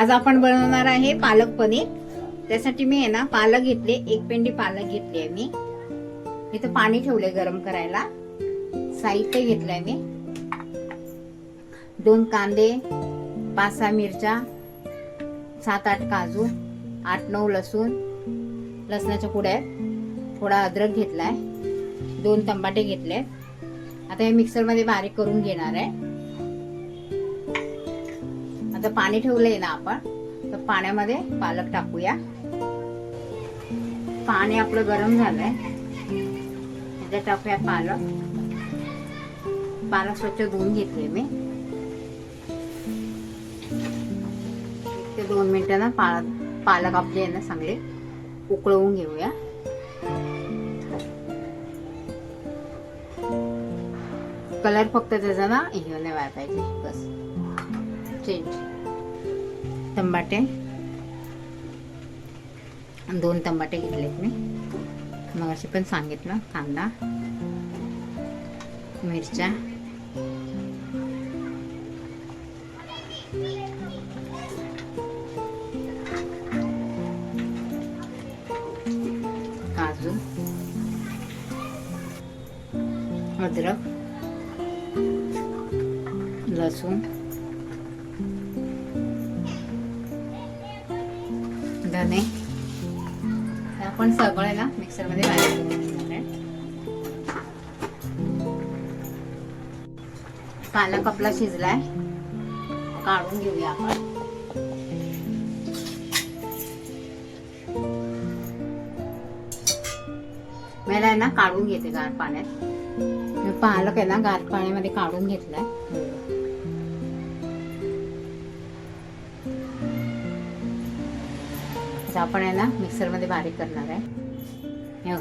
आज आपण बनवणार आहे पालक पनीर. त्यासाठी मी आहे ना पालक घेतले एक पेंडी पालक घेतली आहे मी. इथं पाणी ठेवले गरम करायला. साहित्य घेतलंय मी. दोन कांदे पाच सहा मिरच्या सात आठ काजू आठ नऊ लसूण लसणाच्या पुड्या आहेत. थोडा अद्रक घेतलाय. दोन टमाटे घेतले आता हे मिक्सरमध्ये बारीक करून घेणार आहे. आता पाणी ठेवलंय ना आपण तर पाण्यामध्ये पालक टाकूया. पाणी आपलं गरम झालंय. त्याच्यात टाकूया पालक. पालक स्वच्छ धुवून घेतले मी. ते दोन मिनिटं ना पालक पालक आपले आहे ना चांगले उकळवून घेऊया. कलर फक्त त्याचा ना हे नाही व्हायला पाहिजे बस. चेंज तंबाटे. दोन तंबाटे घेतलेत मी. मग असे पण सांगितलं कांदा मिरच्या. काजू. अद्रक. लसूण. धने आपण सगळं ना मिक्सरमध्ये पालक आपला शिजलाय. काढून घेऊया आपण. मला आहे ना काढून घेते गार पाण्यात. पालक आहे ना गार पाण्यामध्ये काढून घेतलाय. घ्यायचं आपण आहे ना मिक्सरमध्ये बारीक करणार आहे.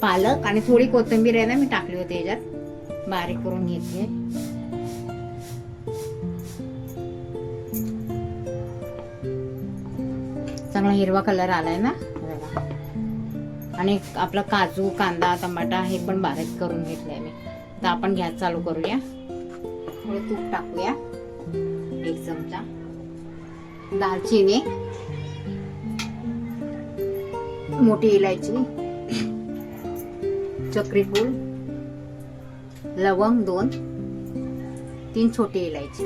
पालक आणि थोडी कोथिंबीर आहे ना मी टाकली होती याच्यात. बारीक करून घेतली चांगला हिरवा कलर आलाय ना? आणि आपला काजू कांदा टमाटा हे पण बारीक करून घेतलंय मी. आता आपण गॅस चालू करूया. थोडं तूप टाकूया. एक चमचा. दालचिनी. मोठी इलायची चक्रीफूल लवंग दोन तीन छोटी इलायची.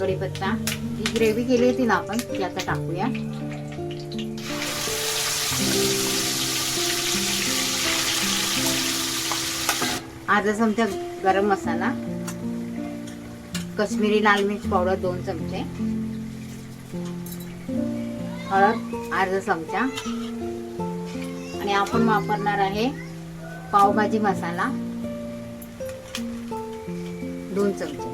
कढीपत्ता ही ग्रेव्ही केली होती ना आपण ती आता टाकूया. अर्धा चमचा गरम मसाला कश्मीरी लाल मिर्च पावडर दोन चमचे हळद अर्धा चमचा आणि आपण वापरणार आहे पावभाजी मसाला. दोन चमचे.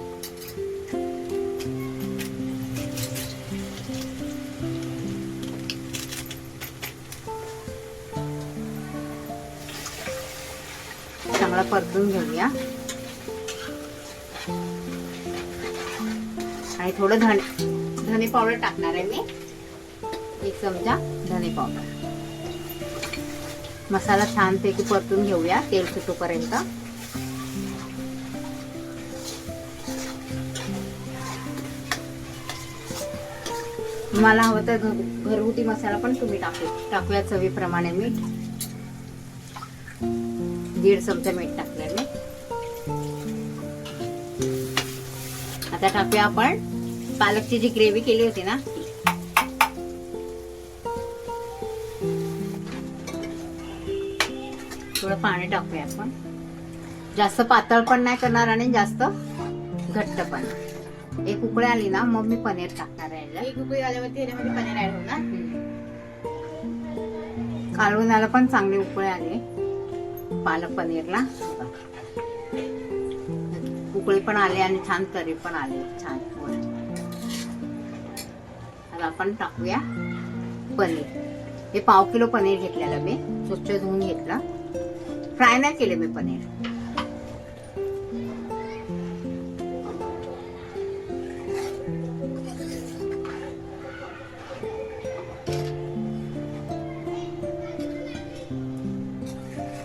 चांगला परतून घेऊया. आणि थोडं धने धने पावडर टाकणार आहे मी. एक चमचा धने पावडर. मसाला छानपैकी परतून घेऊया तेल सुटूपर्यंत. मला हवं तर घरगुती मसाला पण तुम्ही टाकू टाकूया चवीप्रमाणे मीठ. दीड चमचा मीठ टाकलंय मी. आता टाकूया आपण. पालकची जी ग्रेव्ही केली होती ना थोडं पाणी टाकूया आपण. जास्त पातळ पण नाही करणार आणि जास्त घट्ट पण. एक उकळी आली ना मग मी पनीर टाकणार आहे. एक उकळी आल्यावरती ह्याच्यामध्ये पनीर ऍड होणार? कालवणाला पण चांगली उकळी आली. पालक पनीरला. उकळी पण आली आणि छान तरी पण आली. छान. आता आपण टाकूया पनीर. हे पाव किलो पनीर घेतलेलं मी. स्वच्छ धुवून घेतलं. फ्राय नाही केले मी पनीर.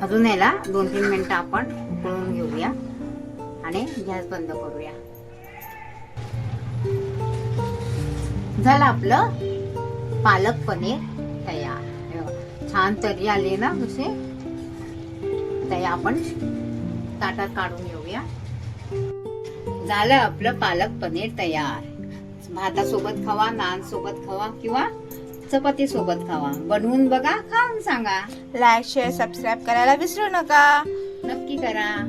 अजून याला दोन तीन मिनटं आपण उकळून घेऊया आणि गॅस बंद करूया. झालं आपलं पालक पनीर तयार. छान तरी आले ना कसे ते आपण ताटात काढून घेऊया. झालं आपलं पालक पनीर तयार. भातासोबत खावा नान सोबत खावा किंवा चपाती सोबत खावा. बनवून बघा खाऊन सांगा. लाईक शेअर सबस्क्राईब करायला विसरू नका. नक्की करा.